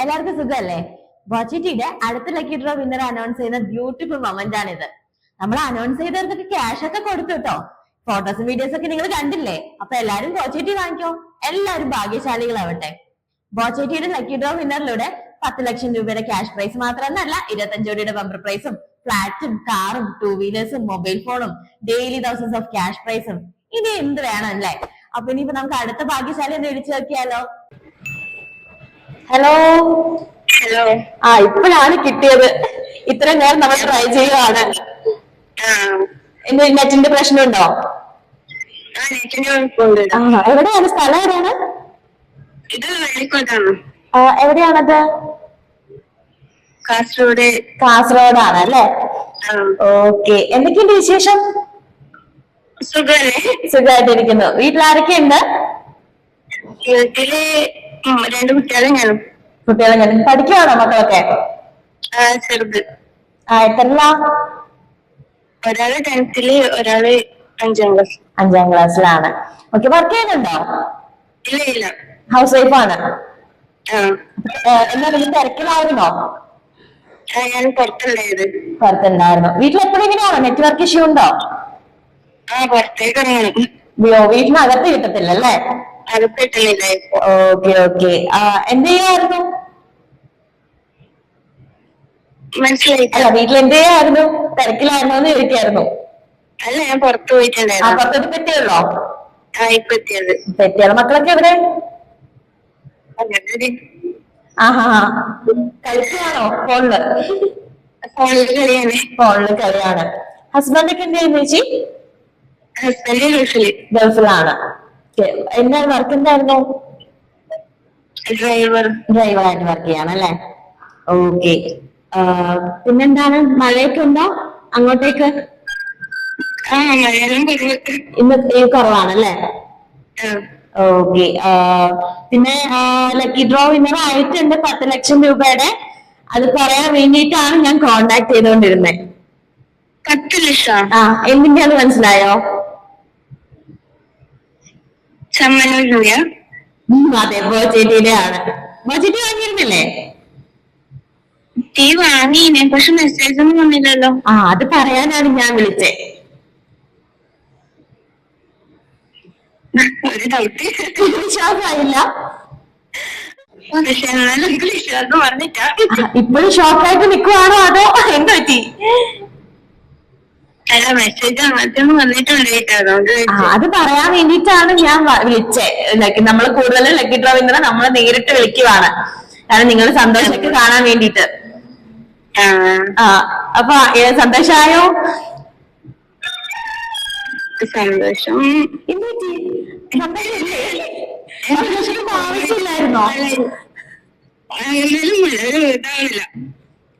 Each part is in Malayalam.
എല്ലാവർക്കും സുഖല്ലേ? ബജറ്റിന്റെ അടുത്ത ലക്കി ഡ്രോ വിന്നർ അനൗൺസ് ചെയ്യുന്ന ബ്യൂട്ടിഫുൾ മൊമെന്റ് ഇത് നമ്മൾ അനൗൺസ് ചെയ്തവർക്കൊക്കെ ക്യാഷ് ഒക്കെ കൊടുത്തു കേട്ടോ ഫോട്ടോസും വീഡിയോസ് ഒക്കെ നിങ്ങൾ കണ്ടില്ലേ? അപ്പൊ എല്ലാരും ബോച്ചേറ്റി വാങ്ങിക്കോ. എല്ലാരും ഭാഗ്യശാലികളാവട്ടെ ബോച്ചേറ്റിയുടെ ലക്കി ഡ്രോ വിന്നറിലൂടെ പത്ത് ലക്ഷം രൂപയുടെ ക്യാഷ് പ്രൈസ് മാത്രമെന്നല്ല ഇരുപത്തഞ്ച് കോടിയുടെ ബമ്പർ പ്രൈസും ഫ്ലാറ്റും കാറും ടൂ വീലേഴ്സും മൊബൈൽ ഫോണും ഡെയിലി തൗസൻഡ്സ് ഓഫ് ക്യാഷ് പ്രൈസും ഇനി എന്ത് വേണം അല്ലേ? അപ്പൊ ഇനിയിപ്പോ നമുക്ക് അടുത്ത ഭാഗ്യശാലി ഒന്ന് വിളിച്ചു നോക്കിയാലോ. ഹലോ ഹലോ ആ ഇപ്പോഴാണ് കിട്ടിയത്. ഇത്രയും നേരം നമ്മൾ ട്രൈ ചെയ്യുവാണ് എന്റെ എന്ത് നെറ്റിന്റെ പ്രശ്നമുണ്ടോ? എവിടെയാണ്? സ്ഥലം എവിടെയാണ് എവിടെയാണത്? കാസർഗോഡ്. കാസർഗോഡാണ് അല്ലേ? ഓക്കെ. എന്തൊക്കെയുണ്ട് വിശേഷം? സുഖമായിട്ടിരിക്കുന്നു. വീട്ടിൽ ആരൊക്കെയുണ്ട് വീട്ടിൽ രണ്ട് കുട്ടികളെ ഞാനും. കുട്ടികളെ ഞാൻ പഠിക്കുവാണോ മക്കളൊക്കെ? ചെറുത്. ആ എത്രല്ല ഒരാൾ ടെൻത്തിൽ ഒരാൾ അഞ്ചാം ക്ലാസ്. അഞ്ചാം ക്ലാസ്സിലാണ്. ഓക്കെ വർക്ക് ചെയ്യുന്നുണ്ടോ? ഇല്ല ഇല്ല. ഹൗസ് വൈഫ് ആണ്. എന്നാ നിങ്ങൾ തിരക്കിലായിരുന്നോ? ഞാൻ പുറത്തുണ്ടായത്. പുറത്തുണ്ടായിരുന്നു. വീട്ടിൽ എപ്പോഴും ഇങ്ങനെയാണോ? നെറ്റ്വർക്ക് ഇഷ്യൂ ഉണ്ടോ? ആ പുറത്തേക്ക് ഇറങ്ങണം. വീട്ടിനകത്ത് കിട്ടത്തില്ല അല്ലേ അത് കിട്ടുന്നില്ല ഇപ്പൊ. Okay okay. എന്ത് ചെയ്യായിരുന്നു മനസ്സിലായില്ല അല്ല വീട്ടിൽ എന്ത് ചെയ്യായിരുന്നു തിരക്കിലായിരുന്നു എന്ന് ചോദിക്കായിരുന്നു. അല്ല ഞാൻ പുറത്തു ആ പോയിട്ടുണ്ടായിരുന്നു പുറത്തോട്ട് പറ്റിയുള്ളോ ആ ഇപ്പൊ എത്തിയത്. പറ്റിയാണ് മക്കളൊക്കെ എവിടെ? അങ്ങനത്തെ ആഹാ ഫോണിൽ? ഫോണിൽ കളിയാണ്. ഫോണിൽ കളിയാണ്. ഹസ്ബൻഡ് ഒക്കെ എന്ത് ചെയ്യുന്നു ചേച്ചി? ഹസ്ബൻഡ് ഗൾഫിൽ. ഗൾഫിലാണ്. എന്താണ് വർക്ക് എന്തായിരുന്നു? ഡ്രൈവർ ഡ്രൈവർ ആയിട്ട് വർക്ക് ചെയ്യാണ് അല്ലേ ഓക്കെ പിന്നെന്താണ്? മഴയൊക്കെ ഉണ്ടോ അങ്ങോട്ടേക്ക്? ഇന്ന് കുറവാണല്ലേ? ഓക്കെ പിന്നെ ലക്കി ഡ്രോ വിന്നർ ആയിട്ടുണ്ട് പത്ത് ലക്ഷം രൂപയുടെ. അത് പറയാൻ വേണ്ടിയിട്ടാണ് ഞാൻ കോണ്ടാക്ട് ചെയ്തോണ്ടിരുന്നത് പത്ത് ലക്ഷം? ആ എന്തിന്റെയാന്ന് മനസ്സിലായോ? അതെ ബോച്ചേറ്റിയുടെ ആണ്. ബോച്ചേറ്റി വാങ്ങിയിരുന്നില്ലേ? ടീ വാങ്ങിനെ പക്ഷെ മെസ്സേജ് ഒന്നും വന്നില്ലല്ലോ. ആ അത് പറയാനാണ് ഞാൻ വിളിച്ചേ. ഒരു ഡൗട്ട് വിശ്വാസമായില്ല. പക്ഷെ എന്നാലും എനിക്ക് വിശ്വാസം പറഞ്ഞിട്ടാ ഇപ്പോഴും ഷോക്കായിട്ട് നിൽക്കുവാണോ അതോ എന്ത് പറ്റി അല്ല മെസ്സേജ് അങ്ങനത്തെ ഒന്നും വന്നിട്ടുണ്ട് കേട്ടോ അതുകൊണ്ട് ആ, ചോദിച്ചതാ. അത് പറയാൻ വേണ്ടിട്ടാണ് ഞാൻ വിളിച്ചത് നമ്മൾ കൂടുതൽ ലക്കി ഡ്രോ വിന്നറെ നമ്മൾ നേരിട്ട് വിളിക്കുവാണ്. കാരണം നിങ്ങൾ സന്തോഷമൊക്കെ കാണാൻ വേണ്ടിട്ട് ആ. അപ്പൊ സന്തോഷമായോ സന്തോഷായോ? സന്തോഷം. ആവശ്യമില്ലായിരുന്നോ?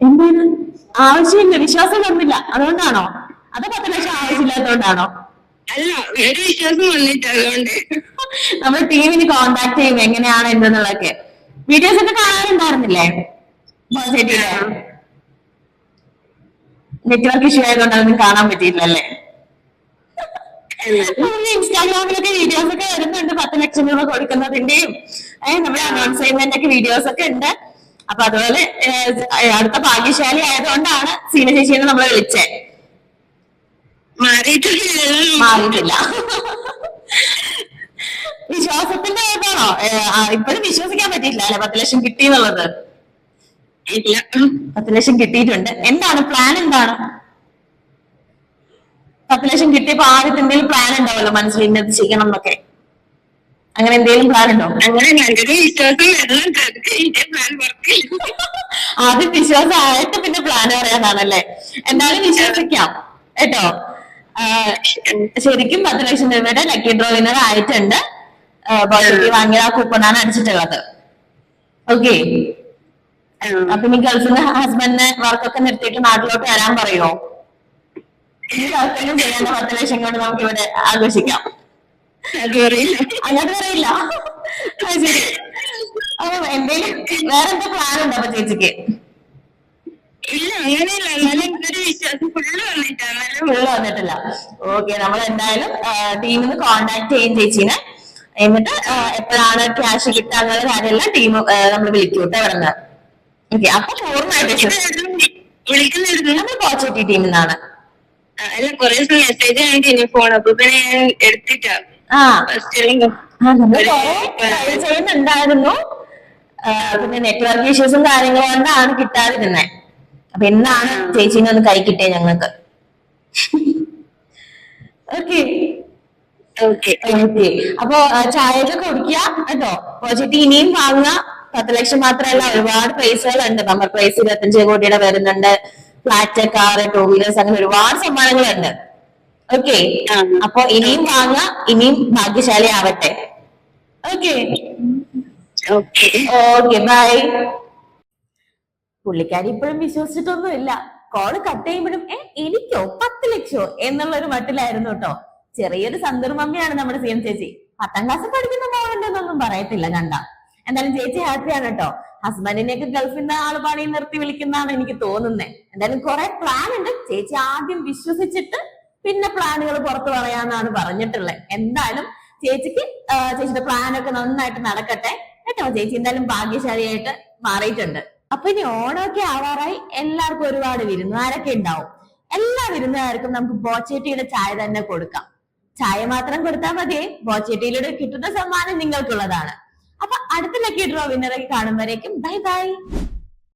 എന്താണ്? ആവശ്യമില്ല വിശ്വാസം വന്നില്ല. അതുകൊണ്ടാണോ? അതോ പത്ത് ലക്ഷം ആവശ്യമില്ലാത്തതുകൊണ്ടാണോ അല്ല ഒരു വിശ്വാസം വന്നിട്ട് അതുകൊണ്ട്. നമ്മൾ ടീമിന് കോണ്ടാക്ട് ചെയ്യും എങ്ങനെയാണ് എന്തെന്നുള്ളതൊക്കെ. വീഡിയോസ് ഒക്കെ കാണാറുണ്ടായിരുന്നില്ലേ? നെറ്റ്വർക്ക് ഇഷ്യൂ ആയതുകൊണ്ട് അതൊന്നും കാണാൻ പറ്റിയില്ലല്ലേ? ഇൻസ്റ്റാഗ്രാമിലൊക്കെ വീഡിയോസ് ഒക്കെ വരുന്നുണ്ട്. പത്ത് ലക്ഷം രൂപ കൊടുക്കുന്നതിന്റെയും നമ്മുടെ അനൗൺസ്മെന്റ് ഒക്കെ വീഡിയോസ് ഒക്കെ ഉണ്ട്. അപ്പൊ അതുപോലെ അടുത്ത ഭാഗ്യശാലി ആയതുകൊണ്ടാണ് സീന ചേച്ചിയെ നമ്മൾ വിളിച്ചേ. മാറിയിട്ടില്ലല്ലോ മാറിയിട്ടില്ല. വിശ്വാസത്തിന്റെ ഏതാണോ? ഇപ്പോഴും വിശ്വസിക്കാൻ പറ്റിയില്ല അല്ലെ? പത്ത് ലക്ഷം കിട്ടി എന്നുള്ളത്. ഇല്ല. പത്ത് ലക്ഷം കിട്ടിയിട്ടുണ്ട്. എന്താണ്? പ്ലാൻ എന്താണ്? പത്ത് ലക്ഷം കിട്ടിയപ്പോ ആദ്യത്തെ എന്തെങ്കിലും പ്ലാൻ ഉണ്ടാവല്ലോ മനസ്സിൽ ഇന്നത് ചെയ്യണം എന്നൊക്കെ. അങ്ങനെ എന്തെങ്കിലും പ്ലാൻ ഉണ്ടോ? ആദ്യം വിശ്വാസം ആയിട്ട് പിന്നെ പ്ലാൻ പറയാനാണല്ലേ എന്തായാലും വിശ്വസിക്കാം. കേട്ടോ? ശരിക്കും പത്ത് ലക്ഷം രൂപയുടെ ലക്കി ഡ്രോ വിന്നർ ആയിട്ടുണ്ട് പോസിറ്റീവ് വാങ്ങിയ ആ കൂപ്പണാണ് അടിച്ചിട്ടുള്ളത്. ഓക്കെ അപ്പൊ ഇനി ഗൾഫിന്റെ നിന്ന് ഹസ്ബൻഡിന് വർക്കൊക്കെ നിർത്തിയിട്ട് നാട്ടിലോട്ട് വരാൻ പറയുമോ ഈ വർക്കൊന്നും ചെയ്യാണ്ട് പത്ത് ലക്ഷം കൊണ്ട് നമുക്ക് ഇവിടെ ആഘോഷിക്കാം. അങ്ങോട്ട് പറയില്ല ശരി. അപ്പൊ എന്തേലും വേറെ പ്ലാൻ ഉണ്ടോ അപ്പൊ ചേച്ചിക്ക്? ഇല്ല അങ്ങനെയില്ല. എന്നാലും എനിക്കൊരു വിശ്വാസം ഫുള്ള് വന്നിട്ടാ എന്നാലും ഫുള്ള് വന്നിട്ടില്ല. ഓക്കെ നമ്മൾ എന്തായാലും ടീമിൽ നിന്ന് കോണ്ടാക്ട് ചെയ്യും ചേച്ചിനെ. എന്നിട്ട് എപ്പോഴാണ് ക്യാഷ് കിട്ടാന്നുള്ള കാര്യമെല്ലാം ടീം നമ്മൾ വിളിക്കും കേട്ടോ ഇവിടെ നിന്ന് ഓക്കെ അപ്പൊ പൂർണമായിട്ട് നമ്മൾ പോച്ചിറ്റി ടീമിൽ നിന്നാണ് അല്ല കൊറേ മെസ്സേജ് കാണിക്കുന്നു ഫോൺ അപ്പൊ പിന്നെ ഞാൻ എടുത്തിട്ടാ. ചെയ്യുന്നുണ്ടായിരുന്നു. പിന്നെ നെറ്റ്വർക്ക് ഇഷ്യൂസും കാര്യങ്ങളും കൊണ്ടാണ് കിട്ടാതിരുന്നത് അപ്പൊ എന്നാണ് ചേച്ചി ഒന്ന് കൈ കിട്ടിയ ഞങ്ങൾക്ക്? ഓക്കെ. ഓക്കെ. ഓക്കെ. അപ്പൊ ചായയൊക്കെ കുടിക്കുക കേട്ടോ? പോസിറ്റീവ് ഇനിയും വാങ്ങുക. പത്ത് ലക്ഷം മാത്രമല്ല ഒരുപാട് പ്രൈസുകളുണ്ട് ബമ്പർ പ്രൈസ് ഇരുപത്തഞ്ച് കോടിയുടെ വരുന്നുണ്ട്. ഫ്ലാറ്റ് കാർ ടൂ വീലേഴ്സ് അങ്ങനെ ഒരുപാട് സമ്മാനങ്ങളുണ്ട്. ഓക്കെ. അപ്പൊ ഇനിയും വാങ്ങുക ഇനിയും ഭാഗ്യശാലി ആവട്ടെ ഓക്കെ. Okay bye. പുള്ളിക്കാരി ഇപ്പോഴും വിശ്വസിച്ചിട്ടൊന്നും ഇല്ല കോൾ കട്ട് ചെയ്യുമ്പോഴും ഏ എനിക്കോ? പത്ത് ലക്ഷോ? എന്നുള്ള ഒരു മട്ടിലായിരുന്നു കേട്ടോ ചെറിയൊരു സന്ദർഭമ്മയാണ് നമ്മുടെ സി എം ചേച്ചി. പത്താം ക്ലാസ് പഠിക്കുന്ന മോളുണ്ടെന്നൊന്നും പറയത്തില്ല കണ്ട. എന്തായാലും ചേച്ചി ഹാപ്പിയാണ് കേട്ടോ ഹസ്ബൻഡിനെയൊക്കെ ഗൾഫിൽ നിന്ന് ആൾ പണി നിർത്തി വിളിക്കുന്നതാണ് എനിക്ക് തോന്നുന്നത് എന്തായാലും കുറെ പ്ലാൻ ഉണ്ട്. ചേച്ചി ആദ്യം വിശ്വസിച്ചിട്ട് പിന്നെ പ്ലാനുകൾ പുറത്തു പറയാന്നാണ് പറഞ്ഞിട്ടുള്ളത് എന്തായാലും ചേച്ചിക്ക് ചേച്ചിയുടെ പ്ലാനൊക്കെ നന്നായിട്ട് നടക്കട്ടെ. കേട്ടോ ചേച്ചി എന്തായാലും ഭാഗ്യശാലിയായിട്ട് മാറിയിട്ടുണ്ട്. അപ്പൊ ഇനി ഓണമൊക്കെ ആവാറായി എല്ലാവർക്കും ഒരുപാട് വിരുന്നുകാരൊക്കെ ഉണ്ടാവും. എല്ലാ വിരുന്നുകാർക്കും നമുക്ക് ബോച്ചേട്ടിയുടെ ചായ തന്നെ കൊടുക്കാം. ചായ മാത്രം കൊടുത്താൽ മതിയേ ബോച്ചേട്ടിയിലൂടെ കിട്ടുന്ന സമ്മാനം നിങ്ങൾക്കുള്ളതാണ്. അപ്പൊ അടുത്ത ലക്കി ഡ്രോ വിന്നറൊക്കെ കാണുമ്പോഴേക്കും ബൈ ബൈ